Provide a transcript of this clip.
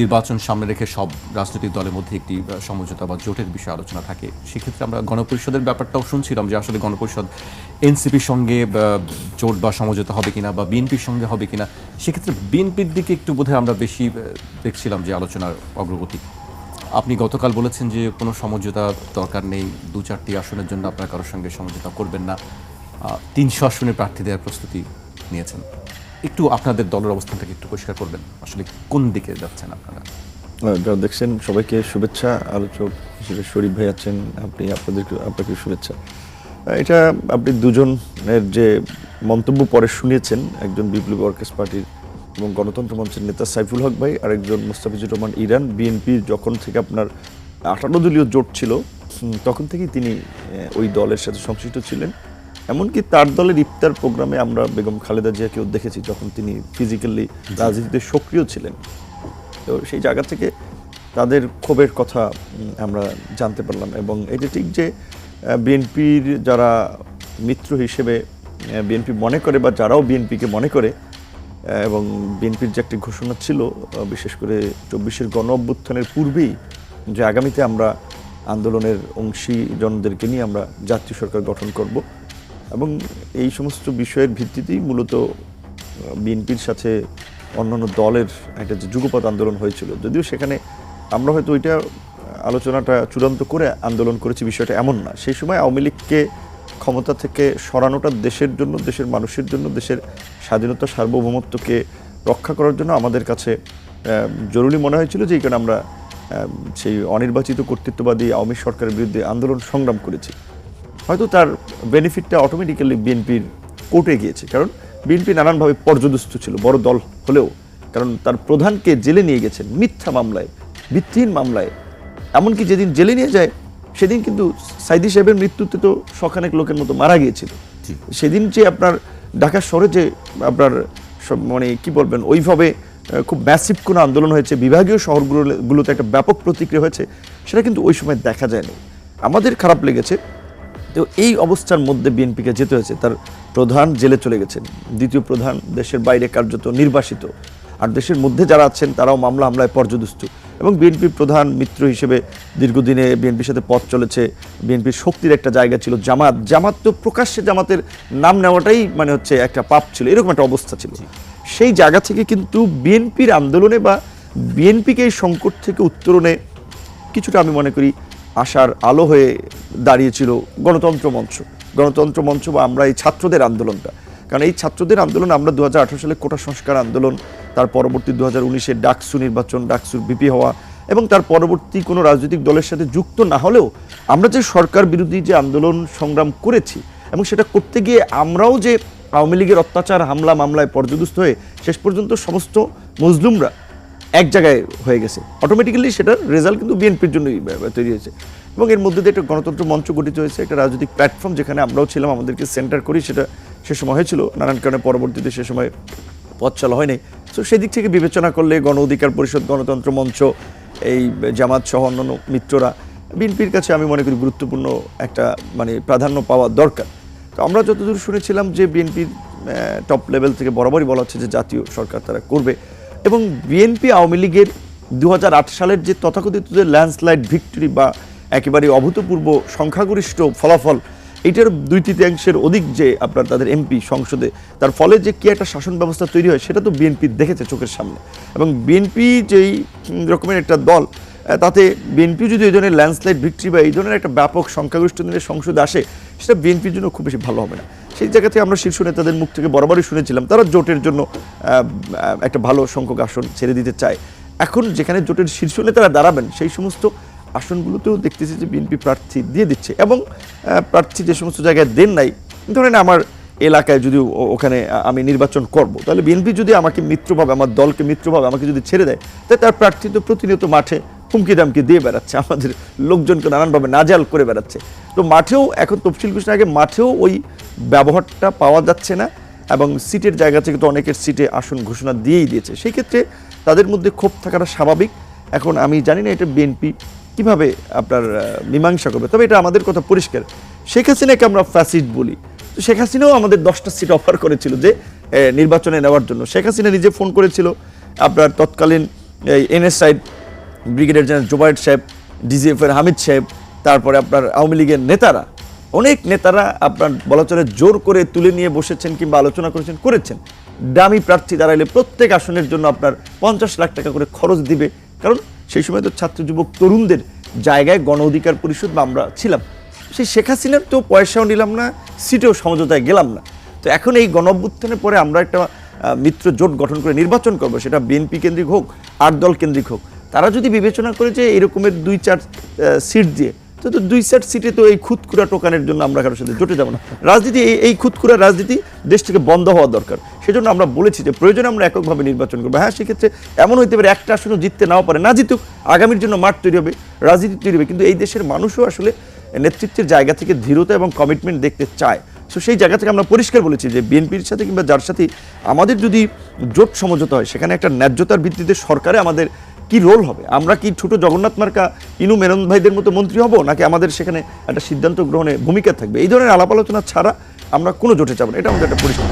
নির্বাচন সামনে রেখে সব রাজনৈতিক দলের মধ্যে একটি সমঝোতা বা জোটের বিষয়ে আলোচনা থাকে। সেক্ষেত্রে আমরা গণপরিষদের ব্যাপারটাও শুনছিলাম যে আসলে গণপরিষদ এনসিপির সঙ্গে জোট বা সমঝোতা হবে কিনা বা বিএনপির সঙ্গে হবে কিনা, সেক্ষেত্রে বিএনপির দিকে একটু বোধহয় আমরা বেশি দেখছিলাম যে আলোচনার অগ্রগতি। আপনি গতকাল বলেছেন যে কোনো সমঝোতা দরকার নেই, দু চারটি আসনের জন্য আপনার কারোর সঙ্গে সমঝোতা করবেন না। তিনশো আসনের প্রার্থী দেওয়ার প্রস্তুতি নিয়েছেন। একটু আপনাদের দলের অবস্থানটাকে একটু পরিষ্কার করবেন। আসলে কোন দিকে যাচ্ছেন আপনারা? যারা দেখছেন, সবাইকে শুভেচ্ছা। আলোচক হিসেবে শরীফ ভাই আছেন, আপনি আপনাদেরকে আপনাকে শুভেচ্ছা। এটা আপনি দুজনের যে মন্তব্য পরে শুনিয়েছেন, একজন বিপ্লবী ওয়ার্কার্স পার্টির এবং গণতন্ত্র মঞ্চের নেতা সাইফুল হক ভাই আর একজন মুস্তাফিজুর রহমান ইরান, বিএনপি যখন থেকে আপনার আঠারো দলীয় জোট ছিল তখন থেকেই তিনি ওই দলের সাথে সংশ্লিষ্ট ছিলেন। এমনকি তার দলের ইফতার প্রোগ্রামে আমরা বেগম খালেদা জিয়াকেও দেখেছি যখন তিনি ফিজিক্যালি রাজনীতিতে সক্রিয় ছিলেন। তো সেই জায়গা থেকে তাদের ক্ষোভের কথা আমরা জানতে পারলাম এবং এটা ঠিক যে বিএনপির যারা মিত্র হিসেবে বিএনপি মনে করে বা যারাও বিএনপিকে মনে করে এবং বিএনপির যে একটি ঘোষণা ছিল বিশেষ করে চব্বিশের গণ অভ্যুত্থানের পূর্বেই যে আগামীতে আমরা আন্দোলনের অংশীজনদেরকে নিয়ে আমরা জাতীয় সরকার গঠন করব এবং এই সমস্ত বিষয়ের ভিত্তিতেই মূলত বিএনপির সাথে অন্যান্য দলের একটা যে যুগপৎ আন্দোলন হয়েছিল। যদিও সেখানে আমরা হয়তো ওইটা আলোচনাটা চূড়ান্ত করে আন্দোলন করেছি, বিষয়টা এমন না। সেই সময় আওয়ামী লীগকে ক্ষমতা থেকে সরানোটা দেশের জন্য, দেশের মানুষের জন্য, দেশের স্বাধীনতা সার্বভৌমত্বকে রক্ষা করার জন্য আমাদের কাছে জরুরি মনে হয়েছিল যে এই কারণে আমরা সেই অনির্বাচিত কর্তৃত্ববাদী আওয়ামী সরকারের বিরুদ্ধে আন্দোলন সংগ্রাম করেছি। হয়তো তার বেনিফিটটা অটোমেটিক্যালি বিএনপির কোর্টে গিয়েছে। কারণ বিএনপি নানানভাবে পর্যদস্ত ছিল বড় দল হলেও। কারণ তার প্রধানকে জেলে নিয়ে গেছেন মিথ্যা মামলায় ভিত্তিহীন মামলায়। এমনকি যেদিন জেলে নিয়ে যায় সেদিন কিন্তু সাইদি সাহেবের মৃত্যুতে তো শখানেক লোকের মতো মারা গিয়েছিল। সেদিন যে আপনার ঢাকা শহরে যে আপনার সব মানে কি বলবেন ওইভাবে খুব ম্যাসিভ কোনো আন্দোলন হয়েছে বিভাগীয় শহরগুলোতে একটা ব্যাপক প্রতিক্রিয়া হয়েছে সেটা কিন্তু ওই সময় দেখা যায়নি। আমাদের খারাপ লেগেছে তো এই অবস্থার মধ্যে বিএনপিকে যেতে হয়েছে, তার প্রধান জেলে চলে গেছেন। দ্বিতীয় প্রধান দেশের বাইরে কার্যত নির্বাসিত। আর দেশের মধ্যে যারা আছেন, তারাও মামলা হামলায় পর্যদস্ত। এবং বিএনপির প্রধান মিত্র হিসেবে দীর্ঘদিনে বিএনপির সাথে পথ চলেছে। বিএনপির শক্তির একটা জায়গা ছিল জামাত। জামাত তো প্রকাশ্যে জামাতের নাম নেওয়াটাই মানে হচ্ছে একটা পাপ ছিল, এরকম একটা অবস্থা ছিল। সেই জায়গা থেকে কিন্তু বিএনপির আন্দোলনে বা বিএনপিকে এই সংকট থেকে উত্তরণে কিছুটা আমি মনে করি আশার আলো হয়ে দাঁড়িয়েছিল গণতন্ত্র মঞ্চ। গণতন্ত্র মঞ্চ বা আমরা এই ছাত্রদের আন্দোলনটা। কারণ এই ছাত্রদের আন্দোলন আমরা দু হাজার আঠেরো সালে কোটা সংস্কার আন্দোলন, তার পরবর্তী দু হাজার উনিশের ডাকসু নির্বাচন, ডাকসুর বিপি হওয়া এবং তার পরবর্তী কোনো রাজনৈতিক দলের সাথে যুক্ত না হলেও আমরা যে সরকার বিরোধী যে আন্দোলন সংগ্রাম করেছি এবং সেটা করতে গিয়ে আমরাও যে আওয়ামী লীগের অত্যাচার, হামলা, মামলায় পর্যদস্ত হয়ে শেষ পর্যন্ত সমস্ত মজলুমরা এক জায়গায় হয়ে গেছে। অটোমেটিক্যালি সেটার রেজাল্ট কিন্তু বিএনপির জন্যই তৈরি হয়েছে। এবং এর মধ্যে দিয়ে একটা গণতন্ত্র মঞ্চ গঠিত হয়েছে, একটা রাজনৈতিক প্ল্যাটফর্ম যেখানে আমরাও ছিলাম, আমাদেরকে সেন্টার করি, সেটা সে সময় হয়েছিল। নানান কারণে পরবর্তীতে সে সময় পথ চলা হয়নি। তো সেদিক থেকে বিবেচনা করলে গণ অধিকার পরিষদ, গণতন্ত্র মঞ্চ, এই জামাত সহ অন্যান্য মিত্ররা বিএনপির কাছে আমি মনে করি গুরুত্বপূর্ণ একটা মানে প্রাধান্য পাওয়া দরকার। তো আমরা যতদূর শুনেছিলাম যে বিএনপির টপ লেভেল থেকে বরাবরই বলা হচ্ছে যে জাতীয় সরকার তারা করবে। এবং বিএনপি আওয়ামী লীগের দু হাজার আট সালের যে তথাকথিত যে ল্যান্ডস্লাইড ভিক্টরি বা একেবারে অভূতপূর্ব সংখ্যাগরিষ্ঠ ফলাফল, এটার দুই তৃতীয়াংশের অধিক যে আপনার তাদের এমপি সংসদে, তার ফলে যে কী একটা শাসন ব্যবস্থা তৈরি হয় সেটা তো বিএনপি দেখেছে চোখের সামনে। এবং বিএনপি যেই রকমের একটা দল তাতে বিএনপি যদি এই ধরনের ল্যান্ডস্লাইড ভিক্টরি বা এই ধরনের একটা ব্যাপক সংখ্যাগরিষ্ঠ নিয়ে সংসদে আসে, সেটা বিএনপির জন্য খুব বেশি ভালো হবে না। সেই জায়গা থেকে আমরা শীর্ষ নেতাদের মুখ থেকে বরাবরই শুনেছিলাম, তারা জোটের জন্য একটা ভালো সংখ্যক আসন ছেড়ে দিতে চায়। এখন যেখানে জোটের শীর্ষ নেতারা দাঁড়াবেন, সেই সমস্ত আসনগুলোতেও দেখতেছি যে বিএনপি প্রার্থী দিয়ে দিচ্ছে এবং প্রার্থী যে সমস্ত জায়গায় দেন নাই, ধরেন আমার এলাকায় যদি ওখানে আমি নির্বাচন করব, তাহলে বিএনপি যদি আমাকে মিত্রভাবে, আমার দলকে মিত্রভাবে আমাকে যদি ছেড়ে দেয়, তাহলে তার প্রার্থী তো প্রতিনিয়ত মাঠে হুমকি দামকি দিয়ে বেড়াচ্ছে। আমাদের লোকজনকে নানানভাবে নাজাল করে বেড়াচ্ছে। তো মাঠেও, এখন তফসিল ঘোষণার আগে, মাঠেও ওই ব্যবহারটা পাওয়া যাচ্ছে না এবং সিটের জায়গা থেকে তো অনেকের সিটে আসন ঘোষণা দিয়েই দিয়েছে। সেই ক্ষেত্রে তাদের মধ্যে ক্ষোভ থাকাটা স্বাভাবিক। এখন আমি জানি না এটা বিএনপি কীভাবে আপনার মীমাংসা করবে। তবে এটা আমাদের কথা পরিষ্কার। শেখ হাসিনাকে আমরা ফ্যাসিড বলি। তো শেখ হাসিনাও আমাদের দশটা সিট অফার করেছিল যে নির্বাচনে নেওয়ার জন্য। শেখ হাসিনা নিজে ফোন করেছিল, আপনার তৎকালীন, এই এনএসআই ব্রিগেডিয়ার জেনারেল জোবায়ের সাহেব, ডিজিএফের হামিদ সাহেব, তারপরে আপনার আওয়ামী লীগের নেতারা, অনেক নেতারা আপনার বলা চলে জোর করে তুলে নিয়ে বসেছেন কিংবা আলোচনা করেছেন করেছেন। দামি প্রার্থী দাঁড়াইলে প্রত্যেক আসনের জন্য আপনার পঞ্চাশ লাখ টাকা করে খরচ দিবে। কারণ সেই সময় তো ছাত্র যুবক তরুণদের জায়গায় গণ অধিকার পরিষদ বা আমরা ছিলাম। সেই শেখ হাসিনার তো পয়সাও নিলাম না, সিটেও সমঝোতায় গেলাম না। তো এখন এই গণ পরে আমরা একটা মিত্র জোট গঠন করে নির্বাচন করব, সেটা বিএনপি কেন্দ্রিক হোক আট দল কেন্দ্রিক হোক। তারা যদি বিবেচনা করে যে এরকমের দুই চার সিট দিয়ে, তো তো দুই চার সিটে তো এই খুদকুড়া টোকানের জন্য আমরা কারোর সাথে জোটে যাব না। রাজনীতি, এই খুদকুড়া রাজনীতি দেশ থেকে বন্ধ হওয়া দরকার। সেজন্য আমরা বলেছি যে প্রয়োজনে আমরা এককভাবে নির্বাচন করব। হ্যাঁ সেক্ষেত্রে এমন হইতে পারে একটা আসনও জিততে নাও পারে। না জিতুক, আগামীর জন্য মাঠ তৈরি হবে, রাজনীতি তৈরি হবে। কিন্তু এই দেশের মানুষও আসলে নেতৃত্বের জায়গা থেকে ধীরতা এবং কমিটমেন্ট দেখতে চায়। সো সেই জায়গা থেকে আমরা পরিষ্কার বলেছি যে বিএনপির সাথে কিংবা যার সাথে আমাদের যদি জোট সমঝোতা হয়, সেখানে একটা ন্যায্যতার ভিত্তিতে সরকারে আমাদের কি রোল হবে? আমরা কি ছোট জগন্নাথ মার্কা ইনু মেনন ভাইদের মতো মন্ত্রী হব, নাকি আমাদের সেখানে একটা সিদ্ধান্ত গ্রহণে ভূমিকা থাকবে? এই ধরনের আলাপ আলোচনা ছাড়া আমরা কোনো জোটে যাব না। এটা আমাদের একটা পরিষ্কার